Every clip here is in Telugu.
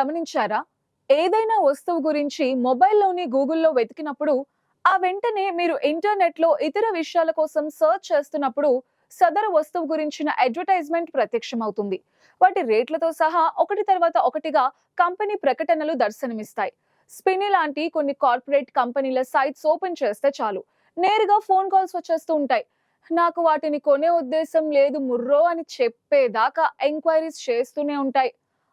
గమనించారా? ఏదైనా వస్తువు గురించి మొబైల్లోని గూగుల్లో వెతికినప్పుడు ఆ వెంటనే మీరు ఇంటర్నెట్లో ఇతర విషయాల కోసం సర్చ్ చేస్తున్నప్పుడు సదరు వస్తువు గురించిన అడ్వర్టైజ్మెంట్ ప్రత్యక్షమవుతుంది. వాటి రేట్లతో సహా ఒకటి తర్వాత ఒకటిగా కంపెనీ ప్రకటనలు దర్శనమిస్తాయి. స్పిని లాంటి కొన్ని కార్పొరేట్ కంపెనీల సైట్స్ ఓపెన్ చేస్తే చాలు. నేరుగా ఫోన్ కాల్స్ వచ్చేస్తూ ఉంటాయి. నాకు వాటిని కొనే ఉద్దేశం లేదు ముర్రో అని చెప్పేదాకా ఎంక్వైరీస్ చేస్తూనే ఉంటాయి.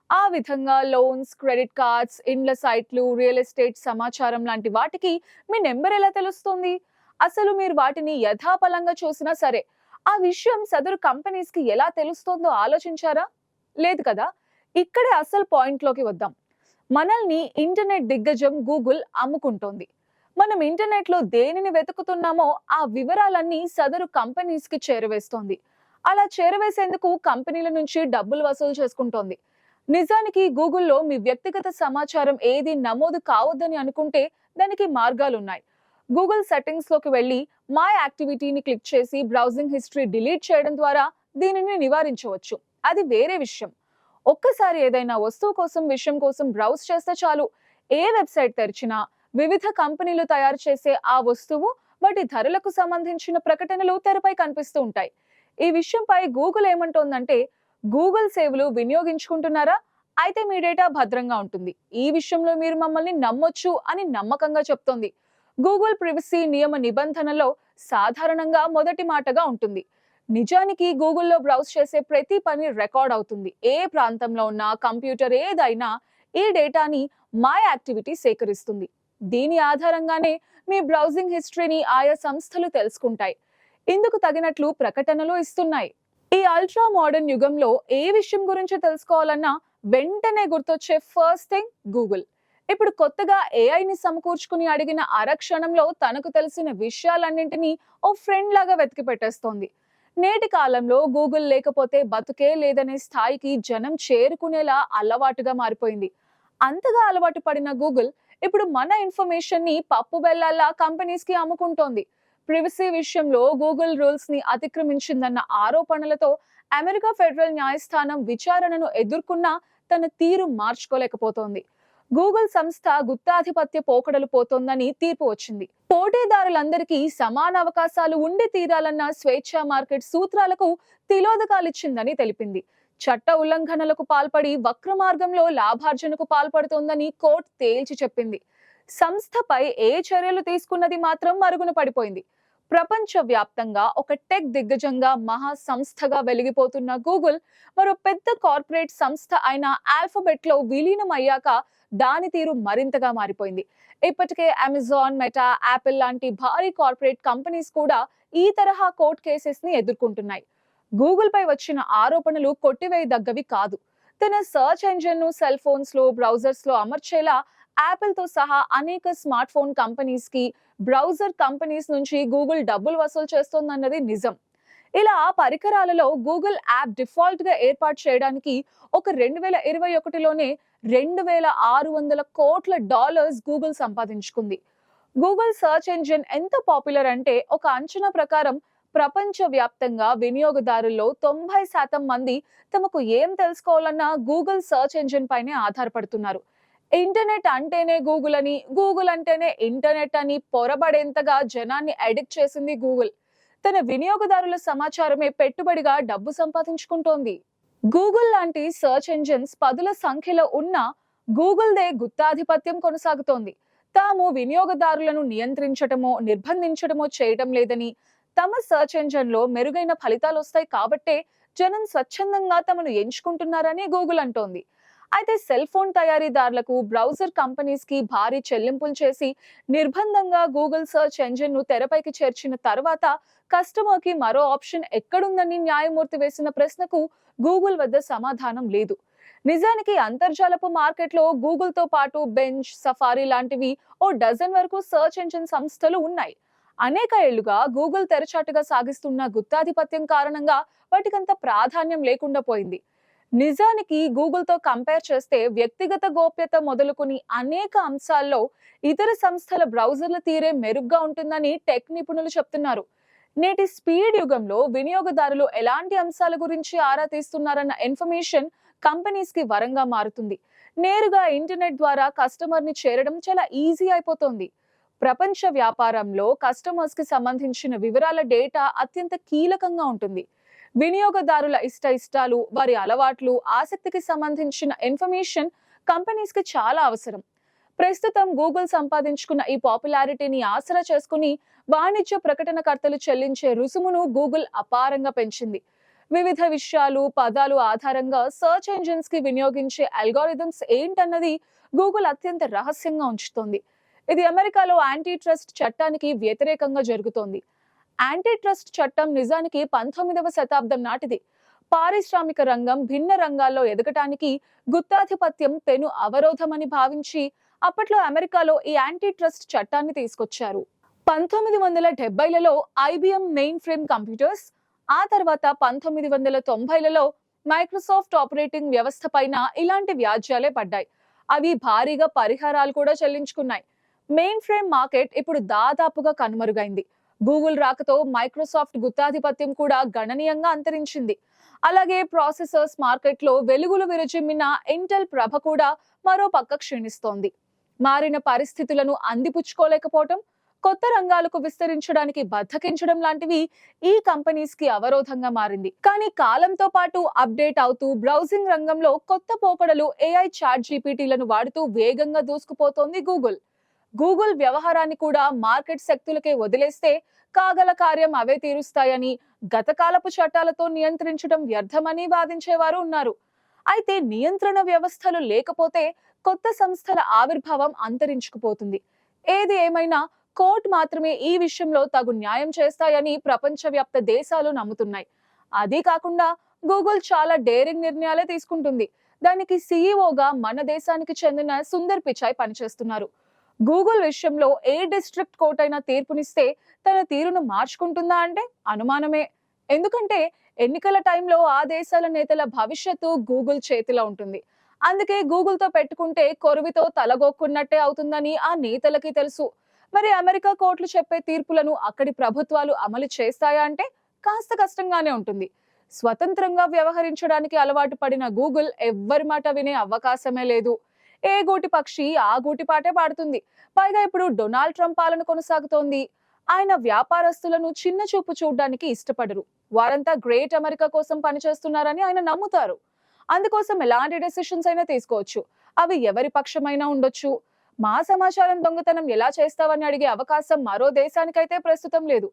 ఆ విధంగా లోన్స్ క్రెడిట్ కార్డ్స్ ఇండ్ల సైట్లు రియల్ ఎస్టేట్ సమాచారం లాంటి వాటికి మీ నెంబర్ ఎలా తెలుస్తుంది? అసలు మీరు వాటిని యథాపలంగా చూసినా సరే ఆ విషయం సదరు కంపెనీస్కి ఎలా తెలుస్తుందో ఆలోచించారా? లేదు కదా? ఇక్కడే అసలు పాయింట్లోకి వద్దాం. మనల్ని ఇంటర్నెట్ దిగ్గజం గూగుల్ అమ్ముకుంటోంది. మనం ఇంటర్నెట్లో దేనిని వెతుకుతున్నామో ఆ వివరాలన్నీ సదరు కంపెనీస్కి చేరవేస్తోంది. అలా చేరవేసేందుకు కంపెనీల నుంచి డబ్బులు వసూలు చేసుకుంటోంది. నిజానికి గూగుల్లో మీ వ్యక్తిగత సమాచారం ఏది నమోదు కావద్దని అనుకుంటే దానికి మార్గాలున్నాయి. గూగుల్ సెట్టింగ్స్లోకి వెళ్ళి మై యాక్టివిటీని క్లిక్ చేసి బ్రౌజింగ్ హిస్టరీ డిలీట్ చేయడం ద్వారా దీనిని నివారించవచ్చు. అది వేరే విషయం. ఒక్కసారి ఏదైనా వస్తువు కోసం విషయం కోసం బ్రౌజ్ చేస్తే చాలు. ఏ వెబ్సైట్ తెరిచినా వివిధ కంపెనీలు తయారు చేసే ఆ వస్తువు వాటి ధరలకు సంబంధించిన ప్రకటనలు తెరపై కనిపిస్తూ ఉంటాయి. ఈ విషయంపై గూగుల్ ఏమంటోందంటే గూగుల్ సేవలు వినియోగించుకుంటున్నారా? అయితే మీ డేటా భద్రంగా ఉంటుంది. ఈ విషయంలో మీరు మమ్మల్ని నమ్మొచ్చు అని నమ్మకంగా చెప్తోంది. గూగుల్ ప్రివసీ నియమ నిబంధనలో సాధారణంగా మొదటి మాటగా ఉంటుంది. నిజానికి గూగుల్లో బ్రౌజ్ చేసే ప్రతి పని రికార్డ్ అవుతుంది. ఏ ప్రాంతంలో ఉన్న కంప్యూటర్ ఏదైనా ఈ డేటాని మై యాక్టివిటీ సేకరిస్తుంది. దీని ఆధారంగానే మీ బ్రౌజింగ్ హిస్టరీని ఆయా సంస్థలు తెలుసుకుంటాయి. ఇందుకు తగినట్లు ప్రకటనలు ఇస్తున్నాయి. ఈ అల్ట్రా మోడర్న్ యుగంలో ఏ విషయం గురించి తెలుసుకోవాలన్నా వెంటనే గుర్తొచ్చే ఫస్ట్ థింగ్ గూగుల్ ఇప్పుడు కొత్తగా ఏఐని సమకూర్చుకుని అడిగిన అరక్షణంలో తనకు తెలిసిన విషయాలన్నింటినీ ఓ ఫ్రెండ్ లాగా వెతికి పెట్టేస్తోంది. నేటి కాలంలో గూగుల్ లేకపోతే బతుకే లేదనే స్థాయికి జనం చేరుకునేలా అలవాటుగా మారిపోయింది. అంతగా అలవాటు పడిన గూగుల్ ఇప్పుడు మన ఇన్ఫర్మేషన్ని పప్పు బెల్లాల్లా కంపెనీస్కి అమ్ముకుంటోంది. ప్రివసీ విషయంలో గూగుల్ రూల్స్ని అతిక్రమించిందన్న ఆరోపణలతో అమెరికా ఫెడరల్ న్యాయస్థానం విచారణను ఎదుర్కొన్నా తన తీరు మార్చుకోలేకపోతోంది. గూగుల్ సంస్థ గుత్తాధిపత్య పోకడలు పోతోందని తీర్పు వచ్చింది. పోటీదారులందరికీ సమాన అవకాశాలు ఉండి తీరాలన్న స్వేచ్ఛ మార్కెట్ సూత్రాలకు తిలోదకాలిచ్చిందని తెలిపింది. చట్ట ఉల్లంఘనలకు పాల్పడి వక్ర మార్గంలో లాభార్జనకు పాల్పడుతోందని కోర్టు తేల్చి చెప్పింది. సంస్థపై ఏ చర్యలు తీసుకున్నది మాత్రం మరుగున పడిపోయింది. ప్రపంచ వ్యాప్తంగా ఒక టెక్ దిగ్గజంగా మహా సంస్థగా వెలిగిపోతున్న గూగుల్ మరో పెద్ద కార్పొరేట్ సంస్థ అయిన ఆల్ఫబెట్లో విలీనం అయ్యాక దాని తీరు మరింతగా మారిపోయింది. ఇప్పటికే అమెజాన్ మెటా యాపిల్ లాంటి భారీ కార్పొరేట్ కంపెనీస్ కూడా ఈ తరహా కోర్ట్ కేసెస్ని ఎదుర్కొంటున్నాయి. గూగుల్ పై వచ్చిన ఆరోపణలు కొట్టివేయదగ్గవి కాదు. తన సర్చ్ ఇంజిన్ను సెల్ ఫోన్స్లో బ్రౌజర్స్లో అమర్చేలా యాపిల్తో సహా అనేక స్మార్ట్ ఫోన్ కంపెనీస్కి బ్రౌజర్ కంపెనీస్ నుంచి గూగుల్ డబ్బులు వసూలు చేస్తోందన్నది నిజం. ఇలా పరికరాలలో గూగుల్ యాప్ డిఫాల్ట్గా ఏర్పాటు చేయడానికి ఒక రెండు వేల ఇరవై ఒకటిలోనే రెండు వేల ఆరు వందల కోట్ల డాలర్స్ గూగుల్ సంపాదించుకుంది. గూగుల్ సర్చ్ ఇంజిన్ ఎంత పాపులర్ అంటే ఒక అంచనా ప్రకారం ప్రపంచ వ్యాప్తంగా వినియోగదారుల్లో తొంభై శాతం మంది తమకు ఏం తెలుసుకోవాలన్నా గూగుల్ సర్చ్ ఇంజిన్ పైనే ఆధారపడుతున్నారు. ఇంటర్నెట్ అంటేనే గూగుల్ అని. గూగుల్ అంటేనే ఇంటర్నెట్ అని పొరబడేంతగా జనాన్ని అడిక్ట్ చేసింది గూగుల్ తన వినియోగదారుల సమాచారమే పెట్టుబడిగా డబ్బు సంపాదించుకుంటోంది. గూగుల్ లాంటి సర్చ్ ఇంజిన్స్ పదుల సంఖ్యలో ఉన్న గూగుల్ దే గుత్తాధిపత్యం కొనసాగుతోంది. తాము వినియోగదారులను నియంత్రించటమో నిర్బంధించటమో చేయటం లేదని తమ సర్చ్ ఇంజిన్లో మెరుగైన ఫలితాలు వస్తాయి కాబట్టే జనం స్వచ్ఛందంగా తమను ఎంచుకుంటున్నారని గూగుల్ అంటోంది. అయితే సెల్ ఫోన్ తయారీదారులకు బ్రౌజర్ కంపెనీస్కి భారీ చెల్లింపులు చేసి నిర్బంధంగా గూగుల్ సర్చ్ ఎంజిన్ను తెరపైకి చేర్చిన తర్వాత కస్టమర్కి మరో ఆప్షన్ ఎక్కడుందని న్యాయమూర్తి వేసిన ప్రశ్నకు గూగుల్ వద్ద సమాధానం లేదు. నిజానికి అంతర్జాలపు మార్కెట్లో గూగుల్తో పాటు బెంచ్ సఫారీ లాంటివి ఓ డజన్ వరకు సర్చ్ ఇంజిన్ సంస్థలు ఉన్నాయి. అనేక ఏళ్ళుగా గూగుల్ తెరచాటుగా సాగిస్తున్న గుత్తాధిపత్యం కారణంగా వాటికంత ప్రాధాన్యం లేకుండా పోయింది. నిజానికి గూగుల్తో కంపేర్ చేస్తే వ్యక్తిగత గోప్యత మొదలుకొని అనేక అంశాల్లో ఇతర సంస్థల బ్రౌజర్ల తీరే మెరుగ్గా ఉంటుందని టెక్ నిపుణులు చెప్తున్నారు. నేటి స్పీడ్ యుగంలో వినియోగదారులు ఎలాంటి అంశాల గురించి ఆరా తీస్తున్నారన్న ఇన్ఫర్మేషన్ కంపెనీస్కి వరంగా మారుతుంది. నేరుగా ఇంటర్నెట్ ద్వారా కస్టమర్ని చేరడం చాలా ఈజీ అయిపోతుంది. ప్రపంచ వ్యాపారంలో కస్టమర్స్కి సంబంధించిన వివరాల డేటా అత్యంత కీలకంగా ఉంటుంది. వినియోగదారుల ఇష్ట ఇష్టాలు వారి అలవాట్లు ఆసక్తికి సంబంధించిన ఇన్ఫర్మేషన్ కంపెనీస్కి చాలా అవసరం. ప్రస్తుతం గూగుల్ సంపాదించుకున్న ఈ పాపులారిటీని ఆసరా చేసుకుని వాణిజ్య ప్రకటనకర్తలు చెల్లించే రుసుమును గూగుల్ అపారంగా పెంచింది. వివిధ విషయాలు పదాలు ఆధారంగా సర్చ్ ఇంజిన్స్కి వినియోగించే అల్గోరిథమ్స్ ఏంటన్నది గూగుల్ అత్యంత రహస్యంగా ఉంచుతోంది. ఇది అమెరికాలో యాంటీ ట్రస్ట్ చట్టానికి వ్యతిరేకంగా జరుగుతోంది. యాంటీ ట్రస్ట్ చట్టం నిజానికి పంతొమ్మిదవ శతాబ్దం నాటిది. పారిశ్రామిక రంగం భిన్న రంగాల్లో ఎదగటానికి గుత్తాధిపత్యం పెను అవరోధమని భావించి అప్పట్లో అమెరికాలో ఈ యాంటీ ట్రస్ట్ చట్టాన్ని తీసుకొచ్చారు. పంతొమ్మిది వందల డెబ్బైలలో ఐబిఎం మెయిన్ ఫ్రేమ్ కంప్యూటర్స్ ఆ తర్వాత పంతొమ్మిది వందల తొంభైలలో మైక్రోసాఫ్ట్ ఆపరేటింగ్ వ్యవస్థ పైన ఇలాంటి వ్యాజ్యాలే పడ్డాయి. అవి భారీగా పరిహారాలు కూడా చెల్లించుకున్నాయి. మెయిన్ ఫ్రేమ్ మార్కెట్ ఇప్పుడు దాదాపుగా కనుమరుగైంది. గూగుల్ రాకతో మైక్రోసాఫ్ట్ గుత్తాధిపత్యం కూడా గణనీయంగా అంతరించింది. అలాగే ప్రాసెసర్స్ మార్కెట్లో వెలుగులు విరచిమ్మిన ఇంటెల్ ప్రభ కూడా మరో పక్క క్షీణిస్తోంది. మారిన పరిస్థితులను అందిపుచ్చుకోలేకపోవటం కొత్త రంగాలకు విస్తరించడానికి బద్దకించడం లాంటివి ఈ కంపెనీస్కి అవరోధంగా మారింది. కానీ కాలంతో పాటు అప్డేట్ అవుతూ బ్రౌజింగ్ రంగంలో కొత్త పోకడలు ఏఐ చాట్ జీపీటీలను వాడుతూ వేగంగా దూసుకుపోతోంది గూగుల్. గూగుల్ వ్యవహారాన్ని కూడా మార్కెట్ శక్తులకే వదిలేస్తే కాగల కార్యం అవే తీరుస్తాయని గతకాలపు చట్టాలతో నియంత్రించడం వ్యర్థమని వాదించేవారు ఉన్నారు. అయితే నియంత్రణ వ్యవస్థలు లేకపోతే కొత్త సంస్థల ఆవిర్భావం అంతరించుకుపోతుంది. ఏది ఏమైనా కోర్టు మాత్రమే ఈ విషయంలో తగు న్యాయం చేస్తాయని ప్రపంచవ్యాప్త దేశాలు నమ్ముతున్నాయి. అదీ కాకుండా గూగుల్ చాలా డేరింగ్ నిర్ణయాలే తీసుకుంటుంది. దానికి సీఈఓగా మన దేశానికి చెందిన సుందర్ పిచాయ్ పనిచేస్తున్నారు. గూగుల్ విషయంలో ఏ డిస్ట్రిక్ట్ కోర్ట్ అయినా తీర్పునిస్తే తన తీరును మార్చుకుంటుందా అంటే అనుమానమే. ఎందుకంటే ఎన్నికల టైంలో ఆ దేశాల నేతల భవిష్యత్తు గూగుల్ చేతిలో ఉంటుంది. అందుకే గూగుల్తో పెట్టుకుంటే కొరువితో తలగొక్కున్నట్టే అవుతుందని ఆ నేతలకి తెలుసు. మరి అమెరికా కోర్టులు చెప్పే తీర్పులను అక్కడి ప్రభుత్వాలు అమలు చేస్తాయా అంటే కాస్త కష్టంగానే ఉంటుంది. స్వతంత్రంగా వ్యవహరించడానికి అలవాటు పడిన గూగుల్ ఎవ్వరి మాట వినే అవకాశమే లేదు. ఏ గూటి పక్షి ఆ గూటి పాటే పాడుతుంది. పైగా ఇప్పుడు డొనాల్డ్ ట్రంప్ పాలన కొనసాగుతోంది. ఆయన వ్యాపారస్తులను చిన్న చూపు చూడడానికి ఇష్టపడరు. వారంతా గ్రేట్ అమెరికా కోసం పనిచేస్తున్నారని ఆయన నమ్ముతారు. అందుకోసం ఎలాంటి డెసిషన్స్ అయినా తీసుకోవచ్చు. అవి ఎవరి పక్షమైనా ఉండొచ్చు. మా సమాచారం దొంగతనం ఎలా చేస్తావని అడిగే అవకాశం మరో దేశానికైతే ప్రస్తుతం లేదు.